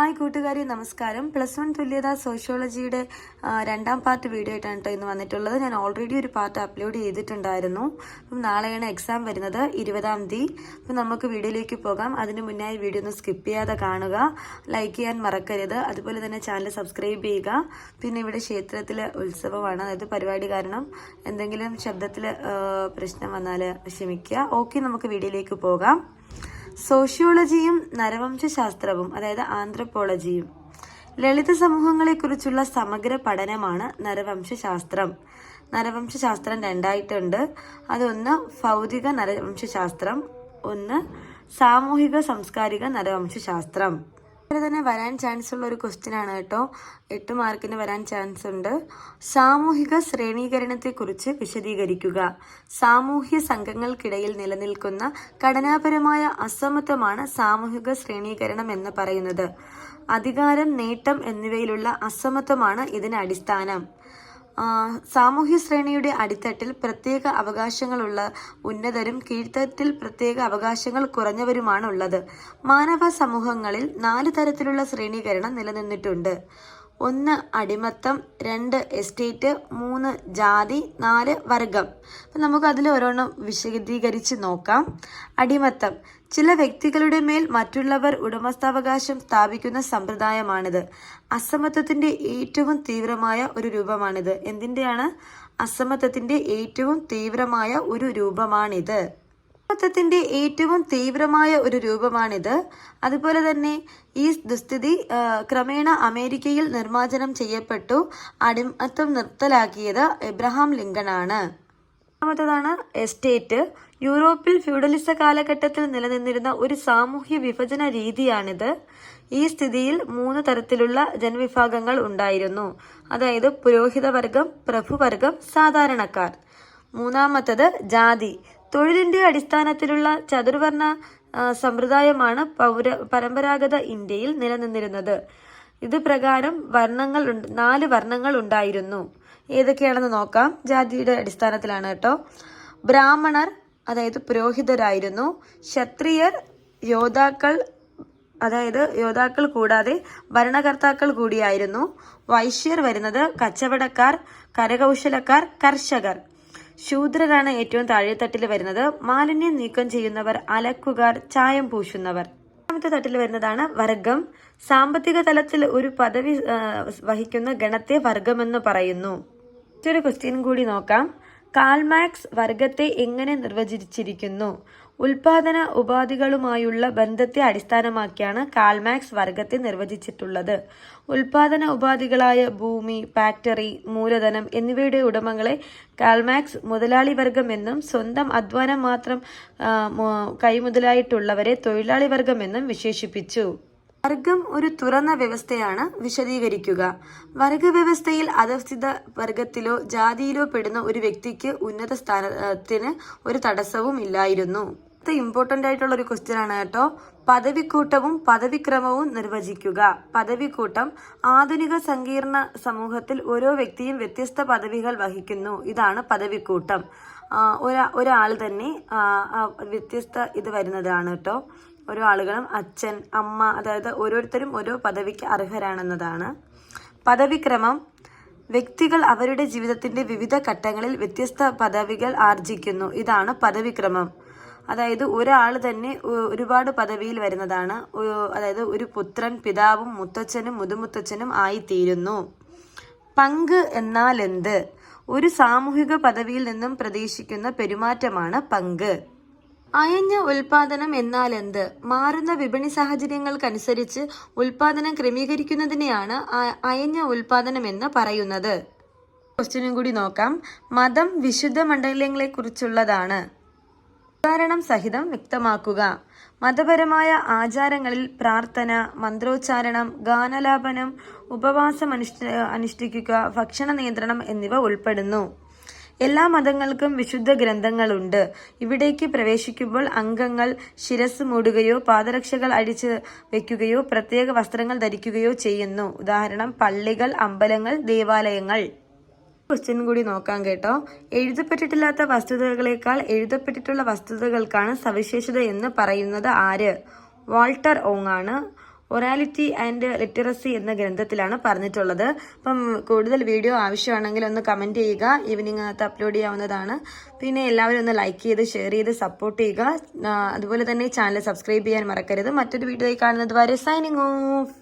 Hi കൂട്ടുകാരി നമസ്കാരം. Plus one തുല്യത സോഷ്യോളജിയുടെ രണ്ടാം പാർട്ട് വീഡിയോ ആയിട്ടാണ് കേട്ടോ ഇന്ന് വന്നിട്ടുള്ളത്. ഞാൻ ഓൾറെഡി ഒരു പാർട്ട് അപ്ലോഡ് ചെയ്തിട്ടുണ്ടായിരുന്നു. അപ്പം നാളെയാണ് എക്സാം വരുന്നത് ഇരുപതാം തീയതി. അപ്പം നമുക്ക് വീഡിയോയിലേക്ക് പോകാം. അതിന് മുന്നായി വീഡിയോ ഒന്ന് സ്കിപ്പ് ചെയ്യാതെ കാണുക. ലൈക്ക് ചെയ്യാൻ മറക്കരുത്. അതുപോലെ തന്നെ ചാനൽ സബ്സ്ക്രൈബ് ചെയ്യുക. പിന്നെ ഇവിടെ ക്ഷേത്രത്തിലെ ഉത്സവമാണ്. അതായത് പരിപാടി കാരണം എന്തെങ്കിലും ശബ്ദത്തിൽ പ്രശ്നം വന്നാൽ ക്ഷമിക്കുക. ഓക്കെ നമുക്ക് വീഡിയോയിലേക്ക് പോകാം. സോഷ്യോളജിയും നരവംശാസ്ത്രവും അതായത് ആന്ത്രപ്പോളജിയും ലളിത സമൂഹങ്ങളെക്കുറിച്ചുള്ള സമഗ്ര പഠനമാണ് നരവംശാസ്ത്രം നരവംശാസ്ത്രം രണ്ടായിട്ടുണ്ട്. അതൊന്ന് ഭൗതിക നരവംശാസ്ത്രം ഒന്ന് സാമൂഹിക സാംസ്കാരിക നരവംശശാസ്ത്രം. അതുപോലെ തന്നെ വരാൻ ചാൻസ് ഉള്ള ഒരു ക്വസ്റ്റ്യൻ ആണ് കേട്ടോ. എട്ട് മാർക്കിന് വരാൻ ചാൻസ് ഉണ്ട്. സാമൂഹിക ശ്രേണീകരണത്തെക്കുറിച്ച് വിശദീകരിക്കുക. സാമൂഹ്യ സംഘങ്ങൾക്കിടയിൽ നിലനിൽക്കുന്ന ഘടനാപരമായ അസമത്വമാണ് സാമൂഹിക ശ്രേണീകരണം എന്ന് പറയുന്നത്. അധികാരം നേട്ടം എന്നിവയിലുള്ള അസമത്വമാണ് ഇതിന് അടിസ്ഥാനം. സാമൂഹ്യ ശ്രേണിയുടെ അടിത്തട്ടിൽ പ്രത്യേക അവകാശങ്ങളുള്ള ഉന്നതരും കീഴ്ത്തട്ടിൽ പ്രത്യേക അവകാശങ്ങൾ കുറഞ്ഞവരുമാണുള്ളത്. മാനവ സമൂഹങ്ങളിൽ നാല് തരത്തിലുള്ള ശ്രേണീകരണം നിലനിന്നിട്ടുണ്ട്. ഒന്ന് അടിമത്തം രണ്ട് എസ്റ്റേറ്റ് മൂന്ന് ജാതി നാല് വർഗം. അപ്പം നമുക്ക് അതിൽ ഓരോന്നും വിശദീകരിച്ച് നോക്കാം. അടിമത്തം. ചില വ്യക്തികളുടെ മേൽ മറ്റുള്ളവർ ഉടമസ്ഥാവകാശം സ്ഥാപിക്കുന്ന സമ്പ്രദായമാണിത്. അസമത്വത്തിന്റെ ഏറ്റവും തീവ്രമായ ഒരു രൂപമാണിത്. എന്തിന്റെയാണ് അസമത്വത്തിന്റെ ഏറ്റവും തീവ്രമായ ഒരു രൂപമാണിത്. അസമത്വത്തിന്റെ ഏറ്റവും തീവ്രമായ ഒരു രൂപമാണിത്. അതുപോലെ തന്നെ ഈ ദുസ്ഥിതി ക്രമേണ അമേരിക്കയിൽ നിർമ്മാർജനം ചെയ്യപ്പെട്ടു. അടിമത്തം നിർത്തലാക്കിയത് എബ്രഹാം ലിങ്കൺ ആണ് രണ്ടാമത്തതാണ് എസ്റ്റേറ്റ്. യൂറോപ്പിൽ ഫ്യൂഡലിസ കാലഘട്ടത്തിൽ നിലനിന്നിരുന്ന ഒരു സാമൂഹ്യ വിഭജന രീതിയാണിത്. ഈ സ്ഥിതിയിൽ മൂന്ന് തരത്തിലുള്ള ജനവിഭാഗങ്ങൾ ഉണ്ടായിരുന്നു. അതായത് പുരോഹിതവർഗം പ്രഭുവർഗം സാധാരണക്കാർ. മൂന്നാമത്തത് ജാതി. തൊഴിലിന്റെ അടിസ്ഥാനത്തിലുള്ള ചതുർവർണ സമ്പ്രദായമാണ് പൗര പരമ്പരാഗത ഇന്ത്യയിൽ നിലനിന്നിരുന്നത്. ഇത് പ്രകാരം വർണങ്ങൾ നാല് വർണങ്ങൾ ഉണ്ടായിരുന്നു. ഏതൊക്കെയാണെന്ന് നോക്കാം. ജാതിയുടെ അടിസ്ഥാനത്തിലാണ് കേട്ടോ. ബ്രാഹ്മണർ അതായത് പുരോഹിതരായിരുന്നു. ക്ഷത്രിയർ യോദ്ധാക്കൾ അതായത് യോദ്ധാക്കൾ കൂടാതെ ഭരണകർത്താക്കൾ കൂടിയായിരുന്നു. വൈശ്യർ വരുന്നത് കച്ചവടക്കാർ കരകൗശലക്കാർ കർഷകർ. ശൂദ്രരാണ് ഏറ്റവും താഴെത്തട്ടിൽ വരുന്നത്. മാലിന്യം നീക്കം ചെയ്യുന്നവർ അലക്കുകാർ ചായം പൂശുന്നവർ. രണ്ടാമത്തെ തട്ടിൽ വരുന്നതാണ് വർഗം. സാമ്പത്തിക തലത്തിൽ ഒരു പദവി വഹിക്കുന്ന ഗണത്തെ വർഗമെന്ന് പറയുന്നു. മറ്റൊരു ക്വസ്റ്റ്യൻ കൂടി നോക്കാം. കാൽമാക്സ് വർഗത്തെ എങ്ങനെ നിർവചിച്ചിരിക്കുന്നു? ഉൽപാദന ഉപാധികളുമായുള്ള ബന്ധത്തെ അടിസ്ഥാനമാക്കിയാണ് കാൽമാക്സ് വർഗത്തെ നിർവചിച്ചിട്ടുള്ളത്. ഉൽപാദന ഉപാധികളായ ഭൂമി ഫാക്ടറി മൂലധനം എന്നിവയുടെ ഉടമകളെ കാൽമാക്സ് മുതലാളി വർഗം എന്നും സ്വന്തം അധ്വാനം മാത്രം കൈമുതലായിട്ടുള്ളവരെ തൊഴിലാളി വർഗം എന്നും വിശേഷിപ്പിച്ചു. വർഗം ഒരു തുറന്ന വ്യവസ്ഥയാണ് വിശദീകരിക്കുക. വർഗവ്യവസ്ഥയിൽ അധസ്ഥിത വർഗത്തിലോ ജാതിയിലോ പെടുന്ന ഒരു വ്യക്തിക്ക് ഉന്നത സ്ഥാനത്തിന് ഒരു തടസ്സവും ഇല്ലായിരുന്നു. ഇത് ഇമ്പോർട്ടന്റ് ആയിട്ടുള്ള ഒരു ക്വസ്റ്റ്യൻ ആണ് കേട്ടോ. പദവിക്കൂട്ടവും പദവിക്രമവും നിർവചിക്കുക. പദവിക്കൂട്ടം ആധുനിക സങ്കീർണ സമൂഹത്തിൽ ഓരോ വ്യക്തിയും വ്യത്യസ്ത പദവികൾ വഹിക്കുന്നു. ഇതാണ് പദവിക്കൂട്ടം. ഒരാ ഒരാൾ തന്നെ വ്യത്യസ്ത ഇത് വരുന്നതാണ് കേട്ടോ. ഓരോ ആളുകളും അച്ഛൻ അമ്മ അതായത് ഓരോരുത്തരും ഓരോ പദവിക്ക് അർഹരാണെന്നതാണ്. പദവിക്രമം വ്യക്തികൾ അവരുടെ ജീവിതത്തിന്റെ വിവിധ ഘട്ടങ്ങളിൽ വ്യത്യസ്ത പദവികൾ ആർജിക്കുന്നു. ഇതാണ് പദവിക്രമം. അതായത് ഒരാൾ തന്നെ ഒരുപാട് പദവിയിൽ വരുന്നതാണ്. അതായത് ഒരു പുത്രൻ പിതാവും മുത്തച്ഛനും മുതുമുത്തച്ഛനും ആയിത്തീരുന്നു. പങ്ക് എന്നാൽ എന്ത് ഒരു സാമൂഹിക പദവിയിൽ നിന്നും പ്രതീക്ഷിക്കുന്ന പെരുമാറ്റമാണ് പങ്ക്. അയഞ്ഞ ഉൽപാദനം എന്നാൽ എന്ത് മാറുന്ന വിപണി സാഹചര്യങ്ങൾക്കനുസരിച്ച് ഉൽപാദനം ക്രമീകരിക്കുന്നതിനെയാണ് അയഞ്ഞ ഉൽപാദനം എന്ന് പറയുന്നത്. ക്വസ്റ്റ്യനും കൂടി നോക്കാം. മതം വിശുദ്ധ മണ്ഡലങ്ങളെക്കുറിച്ചുള്ളതാണ്. ഉദാഹരണം സഹിതം വ്യക്തമാക്കുക. മതപരമായ ആചാരങ്ങളിൽ പ്രാർത്ഥന മന്ത്രോച്ചാരണം ഗാനലാപനം ഉപവാസം അനുഷ്ഠ അനുഷ്ഠിക്കുക ഭക്ഷണ നിയന്ത്രണം എന്നിവ ഉൾപ്പെടുന്നു. എല്ലാ മതങ്ങൾക്കും വിശുദ്ധ ഗ്രന്ഥങ്ങളുണ്ട്. ഇവിടേക്ക് പ്രവേശിക്കുമ്പോൾ അംഗങ്ങൾ ശിരസ് മൂടുകയോ പാദരക്ഷകൾ അടിച്ച് വെക്കുകയോ പ്രത്യേക വസ്ത്രങ്ങൾ ധരിക്കുകയോ ചെയ്യുന്നു. ഉദാഹരണം പള്ളികൾ അമ്പലങ്ങൾ ദേവാലയങ്ങൾ. ക്വസ്റ്റ്യൻ കൂടി നോക്കാം കേട്ടോ. എഴുതപ്പെട്ടിട്ടില്ലാത്ത വസ്തുതകളേക്കാൾ എഴുതപ്പെട്ടിട്ടുള്ള വസ്തുതകൾക്കാണ് സവിശേഷത എന്ന് പറയുന്നത് ആര്? വാൾട്ടർ ഓങ് ആണ് ഒറാലിറ്റി ആൻഡ് ലിറ്ററസി എന്ന ഗ്രന്ഥത്തിലാണ് പറഞ്ഞിട്ടുള്ളത്. അപ്പം കൂടുതൽ വീഡിയോ ആവശ്യമാണെങ്കിൽ ഒന്ന് കമന്റ് ചെയ്യുക. ഈവനിങ് അകത്ത് അപ്ലോഡ് ചെയ്യാവുന്നതാണ്. പിന്നെ എല്ലാവരും ഒന്ന് ലൈക്ക് ചെയ്ത് ഷെയർ ചെയ്ത് സപ്പോർട്ട് ചെയ്യുക. അതുപോലെ തന്നെ ചാനൽ സബ്സ്ക്രൈബ് ചെയ്യാൻ മറക്കരുത്. മറ്റൊരു വീഡിയോയിൽ കാണുന്നത് വരെ സൈനിങ് ഓഫ്